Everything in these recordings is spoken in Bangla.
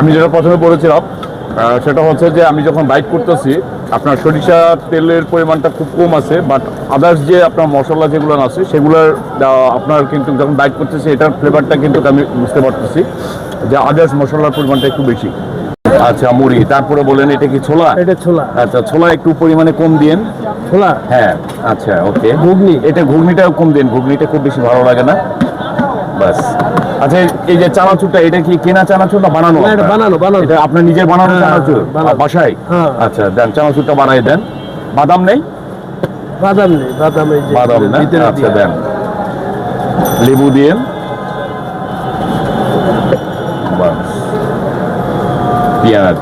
আমি যেটা প্রথমে বলেছিলাম সেটা হচ্ছে যে আমি যখন বাইক করতেছি আপনার সরিষা তেলের পরিমাণটা খুব কম আছে বাট আদার্স যে আপনার মশলা যেগুলো আছে সেগুলোর আপনার কিন্তু যখন বাইক করতেছি এটার ফ্লেভারটা কিন্তু আমি বুঝতে পারতেছি যে আদার্স মশলার পরিমাণটা একটু বেশি। আচ্ছা মুড়ি তারপরে বলেন এটা কি ছোলা? এটা ছোলা। আচ্ছা ছোলা একটু পরিমাণে কম দিন ছোলা? হ্যাঁ আচ্ছা ওকে। ঘুগনি। এটা ঘুগনিটাও কম দিন ঘুগনিটা খুব বেশি ভালো লাগে না। বাস। আচ্ছা এই যে চানাচুরটা এটা কি কেনা চানাচুর না বানানো এটা বানানো, বানানো। এটা আপনার নিজের বানানো হ্যাঁ, চানাচুর? বাসায়? হ্যাঁ। আচ্ছা দেন চানাচুরটা বানাই দেন। বাদাম নেই? বাদাম নেই বাদাম এই যে বাদাম না? আচ্ছা দেন। লেবু দিয়ে? পেঁয়াজ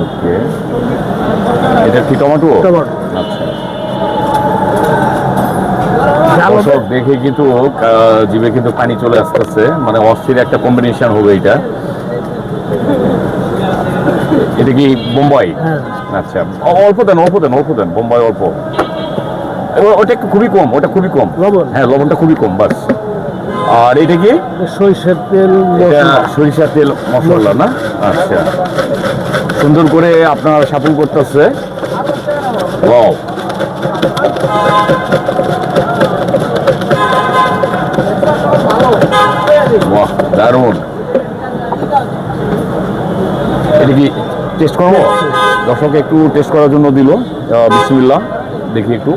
ওকে এটা কি টমেটো টমেটো। আচ্ছা ঝাল হবে? দর্শক দেখে কিন্তু জিভে কিন্তু পানি চলে আসতেছে। মানে অস্থির একটা কম্বিনেশন হবে এটা। এটা কি বোম্বাই? হ্যাঁ। আচ্ছা। অল্প দেন অল্প দেন অল্প দেন বোম্বাই অল্প। ওটা খুবই কম ওটা খুবই কম। লবণ? হ্যাঁ লবণটা খুবই কম বাস। আর এটা কি? সরিষার তেল এটা মশলা। সরিষা তেল মশলা না? আচ্ছা। সুন্দর করে আপনার সাপুল করতেছে। ওয়াও। দারুণ। এটা কি টেস্ট করব? দর্শক একটু টেস্ট করার জন্য দিল। বিসমিল্লা দেখি একটু।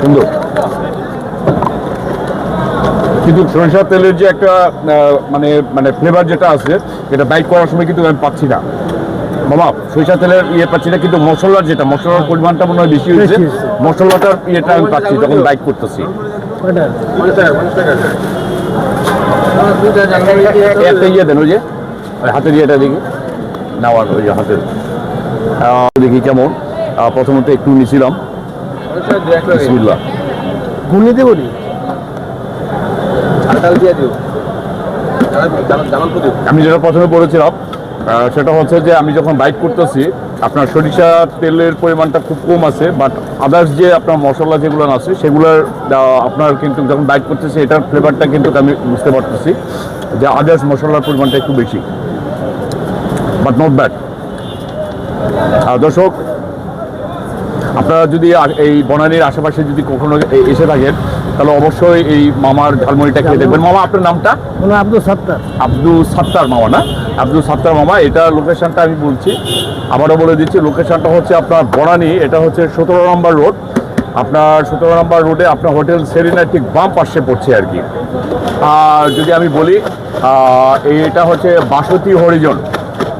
সুন্দর। কিন্তু সরিষার তেলের যে একটা মানে মানে ফ্লেভার যেটা আছে, এটা বাইক করার সময় কিন্তু আমি পাচ্ছি না। বাবা সরিষা তেলের ইয়ে পাচ্ছি না কিন্তু মশলার যেটা মশলার পরিমাণটা মনে হয় বেশি হয়েছে। মশলাটার ইয়েটা আমি পাচ্ছি যখন বাইট করতেছি। একটা ইয়ে দেন ওই যে ওই হাতের ইয়েটা দেখি। নেওয়ার ওই যে হাতের। দেখি কেমন। প্রথমত একটু নিছিলাম। বিসমিল্লাহ। গুলি দেবো নি? আমি যেটা প্রথমে বলেছিলাম সেটা হচ্ছে যে আমি যখন বাইক করতেছি, আপনার সরিষা তেলের পরিমাণটা খুব কম আছে বাট আদার্স যে আপনার মশলা যেগুলো আছে, সেগুলোর আপনার কিন্তু যখন বাইক করতেছি, এটার ফ্লেভারটা কিন্তু আমি বুঝতে পারতেছি যে আদার্স মশলার পরিমাণটা একটু বেশি বাট নট ব্যাড দর্শক আপনারা যদি এই বনানীর আশেপাশে যদি কখনো এসে থাকেন তাহলে অবশ্যই এই মামার ঝালমুড়িটা খেয়ে দেখবেন। মামা আপনার নামটা? আব্দুল সত্তার। আব্দুল সাত্তার মামা না? আব্দুল সাত্তার মামা এটা লোকেশনটা আমি বলছি। আবারও বলে দিচ্ছি লোকেশনটা হচ্ছে আপনার বনানী এটা হচ্ছে সতেরো নম্বর রোড। আপনার সতেরো নম্বর রোডে আপনার হোটেল সেরিনার ঠিক বাম পাশে পড়ছে আর কি। আর যদি আমি বলি এটা হচ্ছে বাসতি হরিজন।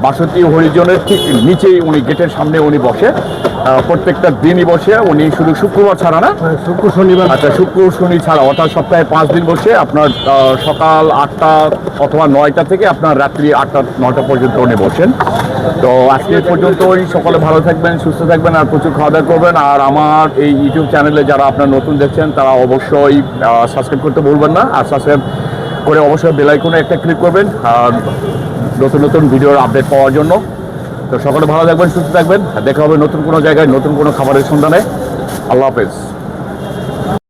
বাসতি হরিজনের ঠিক নিচেই উনি গেটের সামনে উনি বসে। প্রত্যেকটা দিনই বসে উনি শুধু শুক্রবার ছাড়া না? মানে শুক্র শনিবার আচ্ছা শুক্র শনি ছাড়া অর্থাৎ সপ্তাহে পাঁচ দিন বসে আপনার সকাল আটটা অথবা নয়টা থেকে আপনার রাত্রি আটটা নয়টা পর্যন্ত উনি বসেন। তো আজকে পর্যন্ত ওই সকলে ভালো থাকবেন সুস্থ থাকবেন আর প্রচুর খাওয়া দাওয়া করবেন। আর আমার এই ইউটিউব চ্যানেলে যারা আপনার নতুন দেখছেন তারা অবশ্যই সাবস্ক্রাইব করতে ভুলবেন না। আর সাবস্ক্রাইব করে অবশ্যই বেলাইকনে একটা ক্লিক করবেন আর নতুন নতুন ভিডিওর আপডেট পাওয়ার জন্য। তো সকলে ভালো থাকবেন, সুস্থ থাকবেন। দেখা হবে নতুন কোনো জায়গায়, নতুন কোনো খাবারের সন্ধানে। আল্লাহ হাফেজ।